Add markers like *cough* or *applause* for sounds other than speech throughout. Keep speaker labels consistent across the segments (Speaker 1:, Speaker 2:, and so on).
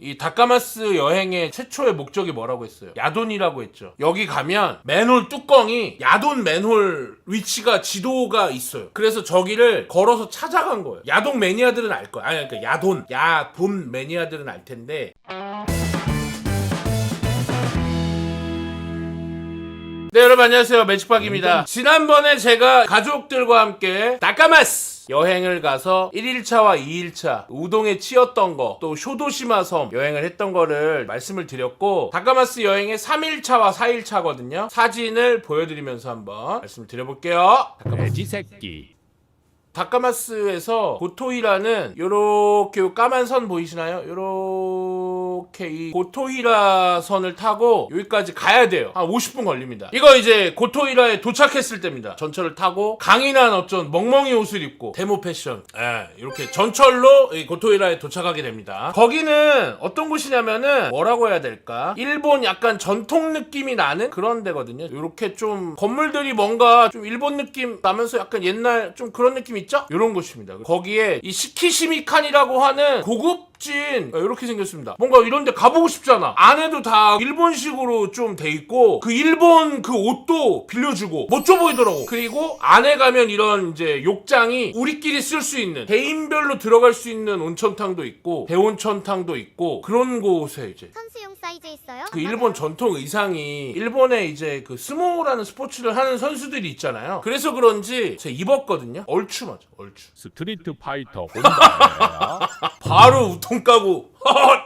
Speaker 1: 이 다카마스 여행의 최초의 목적이 뭐라고 했어요? 야돈이라고 했죠. 여기 가면 맨홀 뚜껑이 야돈 맨홀 위치가 지도가 있어요. 그래서 저기를 걸어서 찾아간 거예요. 야동 매니아들은 알 거야. 아니 그러니까 야돈, 야돈 매니아들은 알 텐데. 네 여러분 안녕하세요 매직박입니다 지난번에 제가 가족들과 함께 다카마스 여행을 가서 1일차와 2일차 우동에 치였던 거 또 쇼도시마 섬 여행을 했던 거를 말씀을 드렸고 다카마스 여행의 3일차와 4일차거든요 사진을 보여드리면서 한번 말씀을 드려볼게요
Speaker 2: 돼지 새끼.
Speaker 1: 다카마스에서 고토히라는 요렇게 요 까만 선 보이시나요? 요렇게 이 고토히라 선을 타고 여기까지 가야 돼요. 한 50분 걸립니다. 이거 이제 고토히라에 도착했을 때입니다. 전철을 타고 강인한 어쩐 멍멍이 옷을 입고 데모 패션 예, 이렇게 전철로 이 고토히라에 도착하게 됩니다. 거기는 어떤 곳이냐면은 뭐라고 해야 될까? 일본 약간 전통 느낌이 나는 그런 데거든요. 이렇게 좀 건물들이 뭔가 좀 일본 느낌 나면서 약간 옛날 좀 그런 느낌 있죠? 이런 곳입니다. 거기에 이 시키시미칸이라고 하는 고급진 이렇게 생겼습니다. 뭔가 이런 데 가보고 싶잖아. 안에도 다 일본식으로 좀 돼 있고 그 일본 그 옷도 빌려주고 멋져 보이더라고. 그리고 안에 가면 이런 이제 욕장이 우리끼리 쓸 수 있는 개인별로 들어갈 수 있는 온천탕도 있고 대온천탕도 있고 그런 곳에 이제
Speaker 3: 선수용 사이즈 있어요?
Speaker 1: 그 일본 전통 의상이 일본에 이제 그 스모라는 스포츠를 하는 선수들이 있잖아요. 그래서 그런지 제가 입었거든요. 얼추 맞아. 얼추.
Speaker 2: 스트리트 파이터. *laughs*
Speaker 1: 바로 우통 까고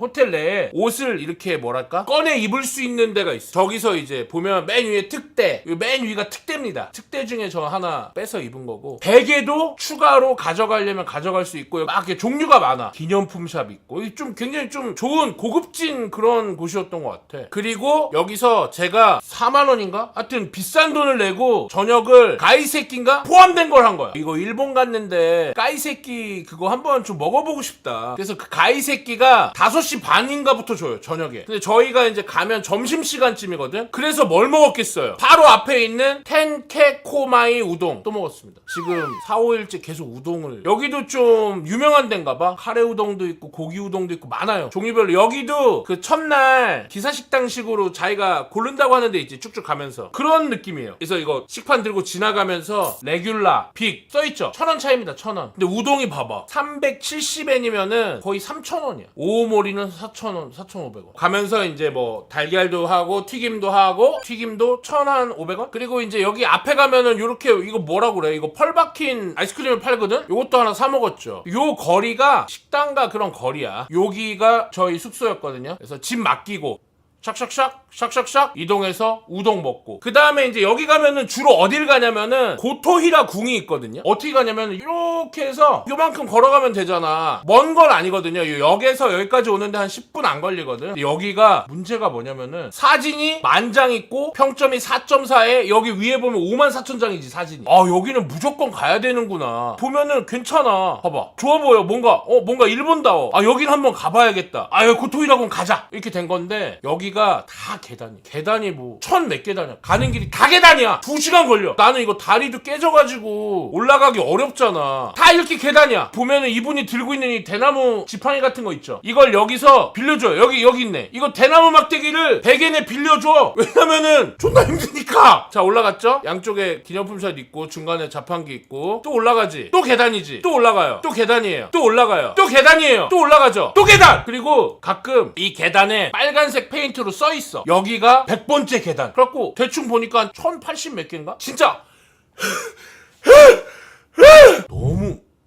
Speaker 1: 호텔 내에 옷을 이렇게 뭐랄까 꺼내 입을 수 있는 데가 있어. 저기서 이제 보면 맨 위에 특대, 이맨 위가 특대입니다. 특대 중에 저 하나 빼서 입은 거고 베개도 추가로 가져가려면 가져갈 수 있고 막 이렇게 종류가 많아. 기념품 샵 있고 이좀 굉장히 좀 좋은 고급진 그런 곳이었던 것 같아. 그리고 여기서 제가 4만 원인가? 하여튼 비싼 돈을 내고 저녁을 가이세끼인가 포함된 걸 한 거야. 이거 일본 갔는데 가이세끼 그거 한번 좀 먹어보고 싶다. 그래서 그 가이세끼가 5시 반인가부터 줘요 저녁에. 근데 저희가 이제 가면 점심 시간쯤이거든. 그래서 뭘 먹었겠어요? 바로 앞에 있는 텐케코마이 우동 또 먹었습니다. 지금 4, 5일째 계속 우동을 여기도 좀 유명한 데인가 봐. 카레 우동도 있고 고기 우동도 있고 많아요. 종류별로 여기도 그 첫날 기사식당식으로 자기가 고른다고 하는 데 있지 쭉쭉 가면서 그런 느낌이에요. 그래서 이거 식판 들고 지나가면서 레귤라, 빅 써있죠. 천 원 차이입니다. 천 원. 근데 우동이 봐봐. 370엔이면은 거의 3,000원이야. 오모리는 4,000원, 4,500원. 가면서 이제 뭐 달걀도 하고 튀김도 하고 튀김도 1,500원? 그리고 이제 여기 앞에 가면은 요렇게 이거 뭐라고 그래? 이거 펄 박힌 아이스크림을 팔거든? 요것도 하나 사 먹었죠. 요 거리가 식당과 그런 거리야. 여기가 저희 숙소였거든요. 그래서 집 맡기고 샥샥샥 샥샥샥 이동해서 우동 먹고. 그 다음에 이제 여기 가면은 주로 어딜 가냐면은 고토히라 궁이 있거든요. 어떻게 가냐면은 이렇게 해서 요만큼 걸어가면 되잖아. 먼 건 아니거든요. 요 역에서 여기까지 오는데 한 10분 안 걸리거든. 여기가 문제가 뭐냐면은 사진이 만장 있고 평점이 4.4에 여기 위에 보면 5만 4천 장이지 사진이. 아 여기는 무조건 가야 되는구나. 보면은 괜찮아. 봐봐. 좋아 보여. 뭔가 어 뭔가 일본다워 아 여긴 한번 가봐야겠다. 아 여기 고토히라 궁 가자. 이렇게 된 건데 여기 가 다 계단이 계단이 뭐 천 몇 계단이야. 가는 길이 다 계단이야. 두 시간 걸려. 나는 이거 다리도 깨져가지고 올라가기 어렵잖아. 다 이렇게 계단이야. 보면은 이분이 들고 있는 이 대나무 지팡이 같은 거 있죠? 이걸 여기서 빌려줘요. 여기 여기 있네. 이거 대나무 막대기를 100엔에 빌려줘. 왜냐면은 존나 힘드니까. 자 올라갔죠? 양쪽에 기념품샵 있고 중간에 자판기 있고 또 올라가지. 또 계단이지. 또 올라가요. 또 계단이에요. 또 올라가요. 또 계단이에요. 또 올라가죠. 또 계단! 그리고 가끔 이 계단에 빨간색 페인트 로 써 있어. 여기가 100번째 계단. 그래갖고 대충 보니까 한1080 몇 개인가? 진짜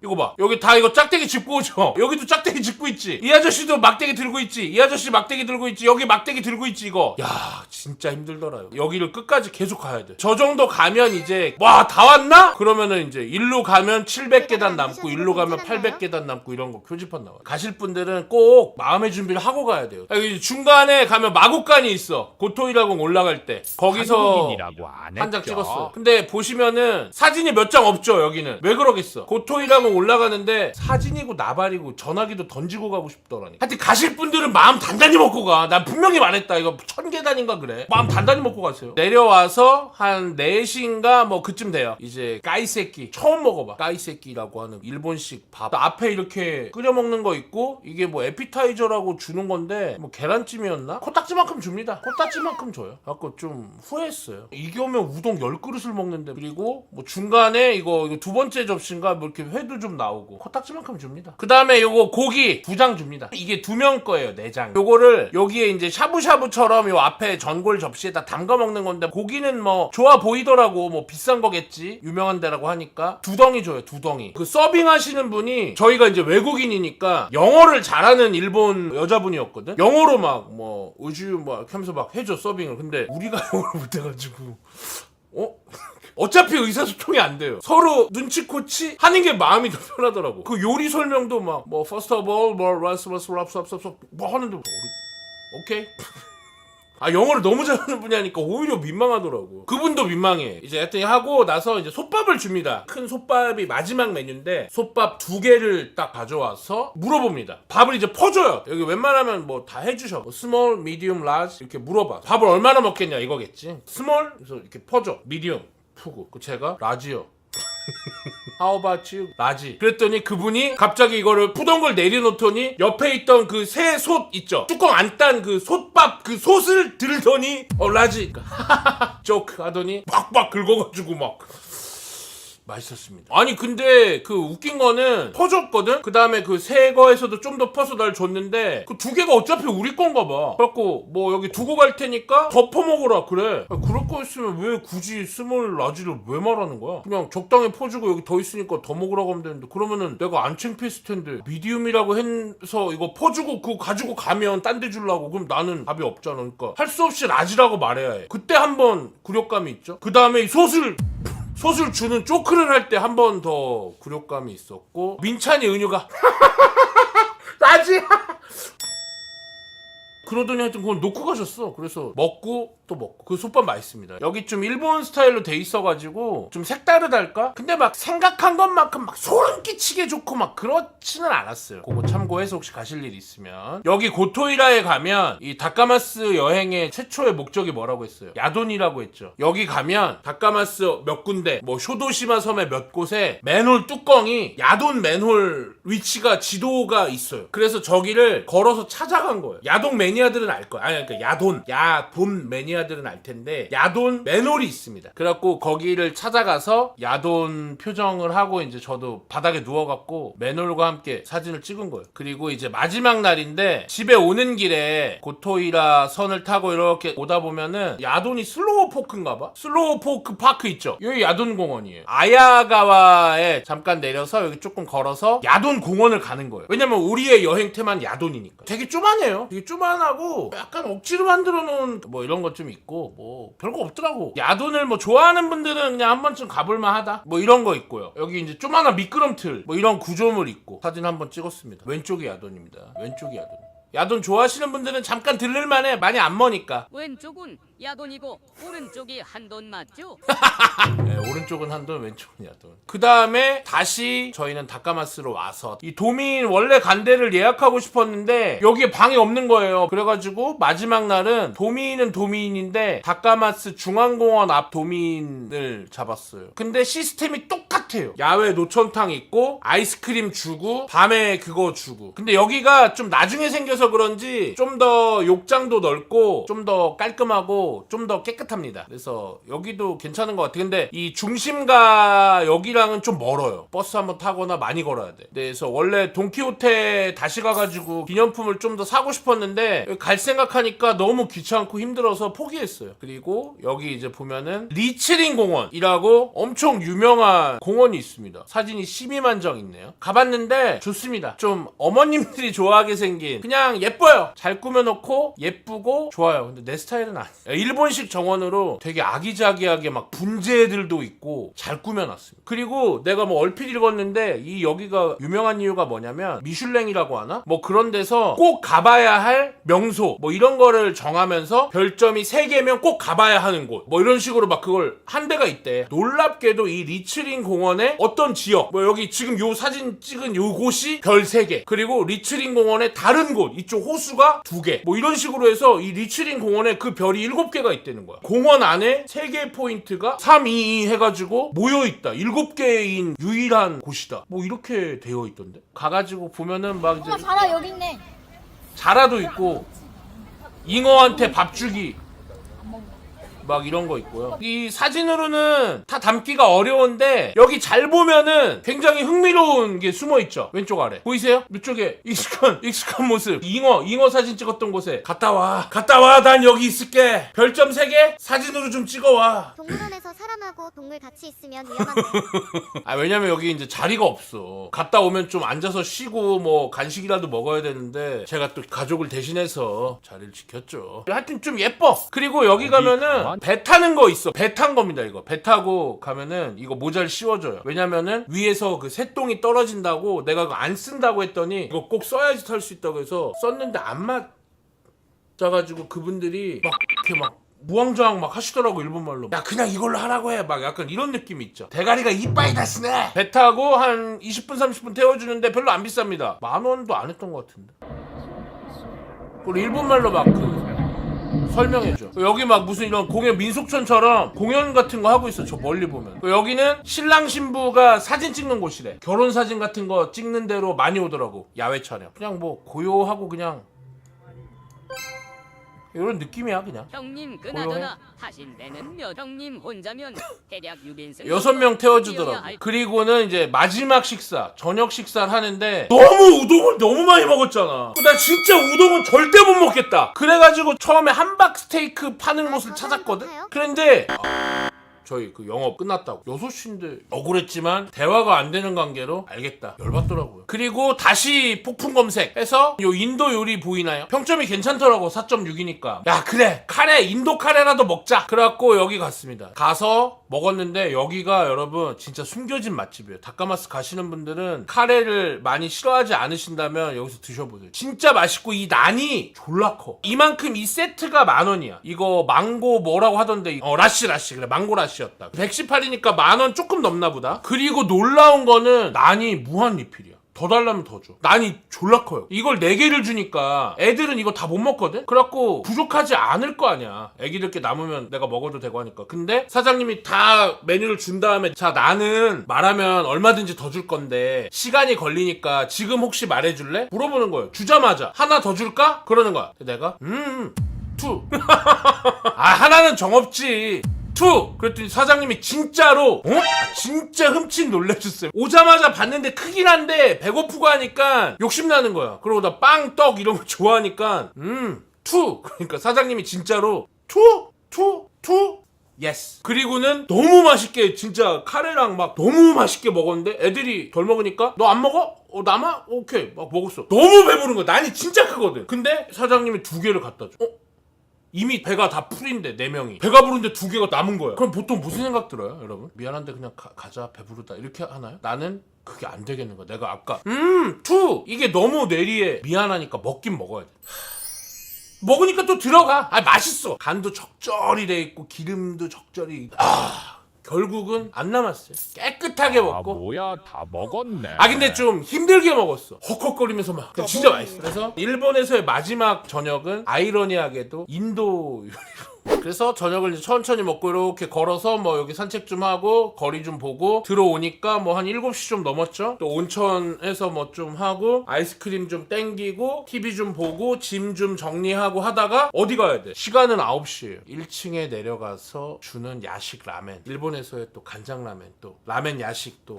Speaker 1: 이거 봐. 여기 다 이거 짝대기 짚고 오죠. *laughs* 여기도 짝대기 짚고 있지. 이 아저씨도 막대기 들고 있지. 이 아저씨 막대기 들고 있지. 여기 막대기 들고 있지 이거. 야 진짜 힘들더라 요. 여기를 끝까지 계속 가야 돼 저 정도 가면 이제 와 다 왔나? 그러면은 이제 일로 가면 700계단 남고 일로 가면 800계단 남고 이런 거 표지판 나와 요 가실 분들은 꼭 마음의 준비를 하고 가야 돼요. 여기 중간에 가면 마곡간이 있어. 고토이라고 올라갈 때. 거기서
Speaker 2: 한국인이라고 안 했죠.
Speaker 1: 한장 찍었어요. 근데 보시면은 사진이 몇 장 없죠, 여기는. 왜 그러겠어? 고토이라고 올라가는데 사진이고 나발이고 전화기도 던지고 가고 싶더라니. 하여튼 가실 분들은 마음 단단히 먹고 가. 난 분명히 말했다. 이거 천 계단인가 그래. 마음 단단히 먹고 가세요. 내려와서 한 4시인가 뭐 그쯤 돼요. 이제 까이새끼 처음 먹어봐. 까이새끼라고 하는 일본식 밥. 앞에 이렇게 끓여 먹는 거 있고 이게 뭐 에피타이저라고 주는 건데 뭐 계란찜이었나? 코딱지만큼 줍니다. 코딱지만큼 줘요. 갖고 좀 후회했어요. 이게 오면 우동 10그릇을 먹는데 그리고 뭐 중간에 이거, 이거 두 번째 접시인가 뭐 이렇게 회도 좀 나오고 코딱지만큼 줍니다. 그 다음에 요거 고기 두 장 줍니다. 이게 두 명 거예요. 네 장. 요거를 여기에 이제 샤브샤브처럼 요 앞에 전골 접시에다 담가 먹는 건데 고기는 뭐 좋아 보이더라고 뭐 비싼 거겠지 유명한 데라고 하니까 두 덩이 줘요 두 덩이 그 서빙 하시는 분이 저희가 이제 외국인이니까 영어를 잘하는 일본 여자분이었거든 영어로 막 뭐 우주 뭐 이렇게 하면서 막 해줘 서빙을 근데 우리가 *laughs* 영어를 못해가지고 어? 어차피 의사소통이 안 돼요. 서로 눈치코치 하는 게 마음이 더 편하더라고. 그 요리 설명도 막 뭐 first of all 뭐 rice rice rice rice 뭐 하는데 뭐 오케이. *laughs* 아 영어를 너무 잘하는 분이 하니까 오히려 민망하더라고. 그분도 민망해. 이제 하여튼 하고 나서 이제 솥밥을 줍니다. 큰 솥밥이 마지막 메뉴인데 솥밥 두 개를 딱 가져와서 물어봅니다. 밥을 이제 퍼줘요. 여기 웬만하면 뭐 다 해주셔. 뭐 스몰, 미디움, 라지 이렇게 물어봐. 밥을 얼마나 먹겠냐 이거겠지. 스몰 그래서 이렇게 퍼줘. 미디움 푸고. 그 제가 라지요. *laughs* You? 라지. 그랬더니 그분이 갑자기 이거를 푸던 걸 내려놓더니 옆에 있던 그 새 솥 있죠? 뚜껑 안 딴 그 솥밥 그 솥을 들더니 어 라지. 조크 하더니 빡빡 긁어가지고 막 맛있었습니다. 아니 근데 그 웃긴 거는 퍼줬거든. 그 다음에 그 새 거에서도 좀 더 퍼서 날 줬는데 그 두 개가 어차피 우리 건가 봐. 그래갖고 뭐 여기 두고 갈 테니까 더 퍼먹으라 그래. 아, 그럴 거였으면 왜 굳이 스몰 라지를 왜 말하는 거야? 그냥 적당히 퍼주고 여기 더 있으니까 더 먹으라고 하면 되는데 그러면은 내가 안 창피했을 텐데 미디움이라고 해서 이거 퍼주고 그거 가지고 가면 딴 데 주려고 그럼 나는 답이 없잖아. 그러니까 할 수 없이 라지라고 말해야 해. 그때 한번 굴욕감이 있죠. 그 다음에 이솥 을 솥을 주는 쪼크를 할 때 한 번 더 굴욕감이 있었고 민찬이 은유가 *laughs* 나지 그러더니 하여튼 그걸 놓고 가셨어. 그래서 먹고 또 먹고. 그 솥밥 맛있습니다. 여기 좀 일본 스타일로 돼 있어가지고 좀 색다르달까? 근데 막 생각한 것만큼 막 소름 끼치게 좋고 막 그렇지는 않았어요. 그거 참고해서 혹시 가실 일 있으면. 여기 고토이라에 가면 이 다카마스 여행의 최초의 목적이 뭐라고 했어요? 야돈이라고 했죠. 여기 가면 다카마스 몇 군데 뭐 쇼도시마 섬의 몇 곳에 맨홀 뚜껑이 야돈 맨홀 위치가 지도가 있어요. 그래서 저기를 걸어서 찾아간 거예요. 야동 매니아들은 알 거야 아니 그러니까 야돈 야돈 매니아들은 알 텐데 야돈 맨홀이 있습니다 그래갖고 거기를 찾아가서 야돈 표정을 하고 이제 저도 바닥에 누워갖고 맨홀과 함께 사진을 찍은 거예요 그리고 이제 마지막 날인데 집에 오는 길에 고토이라 선을 타고 이렇게 오다 보면은 야돈이 슬로우 포크인가 봐 슬로우 포크 파크 있죠 여기 야돈 공원이에요 아야가와에 잠깐 내려서 여기 조금 걸어서 야돈 공원을 가는 거예요 왜냐면 우리의 여행 테마는 야돈이니까 되게 쪼만해요 되게 쪼만 하고 약간 억지로 만들어 놓은 뭐 이런 것 좀 있고 뭐 별거 없더라고. 야돈을 뭐 좋아하는 분들은 그냥 한 번쯤 가볼만 하다? 뭐 이런 거 있고요. 여기 이제 쪼만한 미끄럼틀 뭐 이런 구조물 있고 사진 한 번 찍었습니다. 왼쪽이 야돈입니다. 왼쪽이 야돈. 야돈 좋아하시는 분들은 잠깐 들를만해. 많이 안 머니까.
Speaker 3: 왼쪽은 야돈이고 오른쪽이 한돈 맞죠? *laughs*
Speaker 1: 네, 오른쪽은 한돈, 왼쪽은 야돈. 그 다음에 다시 저희는 다카마스로 와서 이 도민 원래 간 데를 예약하고 싶었는데 여기에 방이 없는 거예요. 그래가지고 마지막 날은 도민은 도민인데 다카마스 중앙공원 앞 도민을 잡았어요. 근데 시스템이 똑같아요. 야외 노천탕 있고 아이스크림 주고 밤에 그거 주고. 근데 여기가 좀 나중에 생겨서 그런지 좀 더 욕장도 넓고 좀 더 깔끔하고 좀 더 깨끗합니다. 그래서 여기도 괜찮은 것 같아요. 근데 이 중심가 여기랑은 좀 멀어요. 버스 한번 타거나 많이 걸어야 돼. 네, 그래서 원래 돈키호테 다시 가가지고 기념품을 좀 더 사고 싶었는데 갈 생각하니까 너무 귀찮고 힘들어서 포기했어요. 그리고 여기 이제 보면은 리츠링 공원이라고 엄청 유명한 공원이 있습니다. 사진이 12만 장 있네요. 가봤는데 좋습니다. 좀 어머님들이 좋아하게 생긴 그냥 예뻐요. 잘 꾸며놓고 예쁘고 좋아요. 근데 내 스타일은 아니에요. 일본식 정원으로 되게 아기자기하게 막 분재들도 있고 잘 꾸며놨습니다. 그리고 내가 뭐 얼핏 읽었는데 이 여기가 유명한 이유가 뭐냐면 미슐랭이라고 하나? 뭐 그런 데서 꼭 가봐야 할 명소 뭐 이런 거를 정하면서 별점이 3개면 꼭 가봐야 하는 곳 뭐 이런 식으로 막 그걸 한 데가 있대. 놀랍게도 이 리츠링 공원의 어떤 지역 뭐 여기 지금 요 사진 찍은 요 곳이 별 3개 그리고 리츠링 공원의 다른 곳 이쪽 호수가 2개 뭐 이런 식으로 해서 이 리츠링 공원에 그 별이 7 개가 있다는 거야. 공원 안에 3개의 포인트가 3, 2, 2 해가지고 모여있다. 7개인 유일한 곳이다. 뭐 이렇게 되어 있던데. 가가지고 보면은 막 이제
Speaker 4: 엄마 자라 여기 있네.
Speaker 1: 자라도 있고 잉어한테 밥 주기 막 이런 거 있고요. 이 사진으로는 다 담기가 어려운데 여기 잘 보면은 굉장히 흥미로운 게 숨어 있죠. 왼쪽 아래 보이세요? 이쪽에 익숙한 *laughs* 익숙한 모습. 잉어 잉어 사진 찍었던 곳에 갔다 와. 갔다 와. 난 여기 있을게. 별점 3개 사진으로 좀 찍어 와.
Speaker 4: 동물원에서 사람하고 동물 같이 있으면 위험한데. *laughs*
Speaker 1: 아 왜냐면 여기 이제 자리가 없어. 갔다 오면 좀 앉아서 쉬고 뭐 간식이라도 먹어야 되는데 제가 또 가족을 대신해서 자리를 지켰죠. 하여튼 좀 예뻐. 그리고 여기 가면은 배 타는 거 있어. 배 탄 겁니다 이거. 배 타고 가면은 이거 모자를 씌워줘요. 왜냐면은 위에서 그 새똥이 떨어진다고 내가 그거 안 쓴다고 했더니 이거 꼭 써야지 탈 수 있다고 해서 썼는데 안 맞아가지고 그분들이 막 이렇게 막 무왕좌왕 막 하시더라고 일본말로 야 그냥 이걸로 하라고 해 막 약간 이런 느낌이 있죠 대가리가 이빠이 다시네 배 타고 한 20분 30분 태워주는데 별로 안 비쌉니다 만 원도 안 했던 것 같은데 그리고 일본말로 막그 설명해줘. 여기 막 무슨 이런 공연 민속촌처럼 공연 같은 거 하고 있어 저 멀리 보면. 여기는 신랑 신부가 사진 찍는 곳이래. 결혼 사진 같은 거 찍는 대로 많이 오더라고 야외 촬영. 그냥 뭐 고요하고 그냥 이런 느낌이야 그냥
Speaker 3: 형님 그나저나 하신 데는 몇 형님 혼자면 대략 6인승
Speaker 1: 여섯 명 태워주더라고. 그리고는 이제 마지막 식사, 저녁 식사를 하는데 너무 우동을 너무 많이 먹었잖아. 나 진짜 우동은 절대 못 먹겠다. 그래가지고 처음에 함박 스테이크 파는 곳을 찾았거든. 그런데 아, 저희 그 영업 끝났다고. 6시인데 억울했지만 대화가 안 되는 관계로 알겠다. 열받더라고요. 그리고 다시 폭풍 검색해서 요 인도 요리 보이나요? 평점이 괜찮더라고 4.6이니까. 야 그래. 카레 인도 카레라도 먹자. 그래갖고 여기 갔습니다. 가서 먹었는데 여기가 여러분 진짜 숨겨진 맛집이에요. 닭가마스 가시는 분들은 카레를 많이 싫어하지 않으신다면 여기서 드셔보세요. 진짜 맛있고 이 난이 졸라 커. 이만큼 이 세트가 만 원이야. 이거 망고 뭐라고 하던데? 어 라시 라시 그래 망고 라시였다. 118이니까 만 원 조금 넘나 보다. 그리고 놀라운 거는 난이 무한 리필이야 더 달라면 더 줘. 난이 졸라 커요. 이걸 4개를 주니까 애들은 이거 다 못 먹거든? 그래갖고 부족하지 않을 거 아니야. 애기들께 남으면 내가 먹어도 되고 하니까. 근데 사장님이 다 메뉴를 준 다음에 자, 나는 말하면 얼마든지 더 줄 건데 시간이 걸리니까 지금 혹시 말해줄래? 물어보는 거예요. 주자마자 하나 더 줄까? 그러는 거야. 내가 음, 투. *laughs* 아, 하나는 정없지. 투! 그랬더니 사장님이 진짜로 어? 아, 진짜 흠칫 놀래줬어요 오자마자 봤는데 크긴 한데 배고프고 하니까 욕심나는 거야 그러고 나 빵, 떡 이런 거 *laughs* 좋아하니까 음 투! 그러니까 사장님이 진짜로 투! 투! 투! 예스 그리고는 너무 맛있게 진짜 카레랑 막 너무 맛있게 먹었는데 애들이 덜 먹으니까 너 안 먹어? 어 남아? 오케이 막 먹었어 너무 배부른 거야 난이 진짜 크거든 근데 사장님이 두 개를 갖다 줘 어? 이미 배가 다 풀인데 네 명이 배가 부른데 두 개가 남은 거야. 그럼 보통 무슨 생각 들어요, 여러분? 미안한데 그냥 가, 자 배부르다 이렇게 하나요? 나는 그게 안 되겠는 거야. 내가 아까 음 투 이게 너무 내리에 미안하니까 먹긴 먹어야 돼. 먹으니까 또 들어가. 아 맛있어. 간도 적절히 돼 있고 기름도 적절히. 아 결국은 안 남았어요. 깨끗하게
Speaker 2: 아
Speaker 1: 먹고.
Speaker 2: 뭐야 다 먹었네.
Speaker 1: 아 근데 좀 힘들게 먹었어. 헉헉거리면서 막. 근데 진짜 맛있어. 그래서 일본에서의 마지막 저녁은 아이러니하게도 인도 요리로. 그래서 저녁을 이제 천천히 먹고 이렇게 걸어서 뭐 여기 산책 좀 하고 거리 좀 보고 들어오니까 뭐 한 7시 좀 넘었죠. 또 온천에서 뭐 좀 하고 아이스크림 좀 땡기고 TV 좀 보고 짐 좀 정리하고 하다가 어디 가야 돼? 시간은 9시예요. 1층에 내려가서 주는 야식 라멘. 일본에서의 또 간장 라멘 또 라멘 야식 또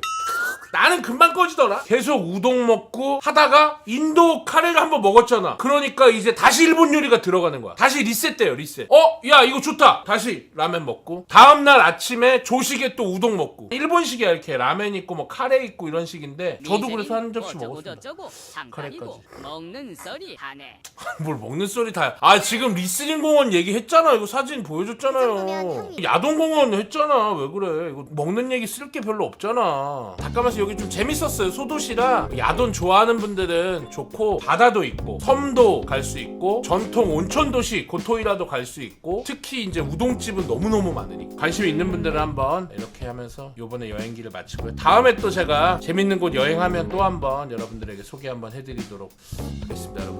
Speaker 1: 나는 금방 꺼지더라. 계속 우동 먹고 하다가 인도 카레를 한번 먹었잖아. 그러니까 이제 다시 일본 요리가 들어가는 거야. 다시 리셋돼요, 리셋. 어, 야 이거 좋다. 다시 라면 먹고 다음 날 아침에 조식에 또 우동 먹고 일본식이야 이렇게 라면 있고 뭐 카레 있고 이런 식인데 저도 그래서 한 접시 먹었습니다. 카레까지.
Speaker 3: 먹는 소리 하네. *laughs*
Speaker 1: 뭘 먹는 소리 다. 아 지금 리스닝 공원 얘기했잖아. 이거 사진 보여줬잖아요. 야동 공원 했잖아. 왜 그래? 이거 먹는 얘기 쓸 게 별로 없잖아. 잠 깐만서 여기 좀 재밌었어요. 소도시라 야돈 좋아하는 분들은 좋고 바다도 있고 섬도 갈 수 있고 전통 온천 도시 고토이라도 갈 수 있고 특히 이제 우동집은 너무 너무 많으니까 관심 있는 분들은 한번 이렇게 하면서 요번에 여행기를 마치고요. 다음에 또 제가 재밌는 곳 여행하면 또 한번 여러분들에게 소개 한번 해드리도록 하겠습니다. 여러분.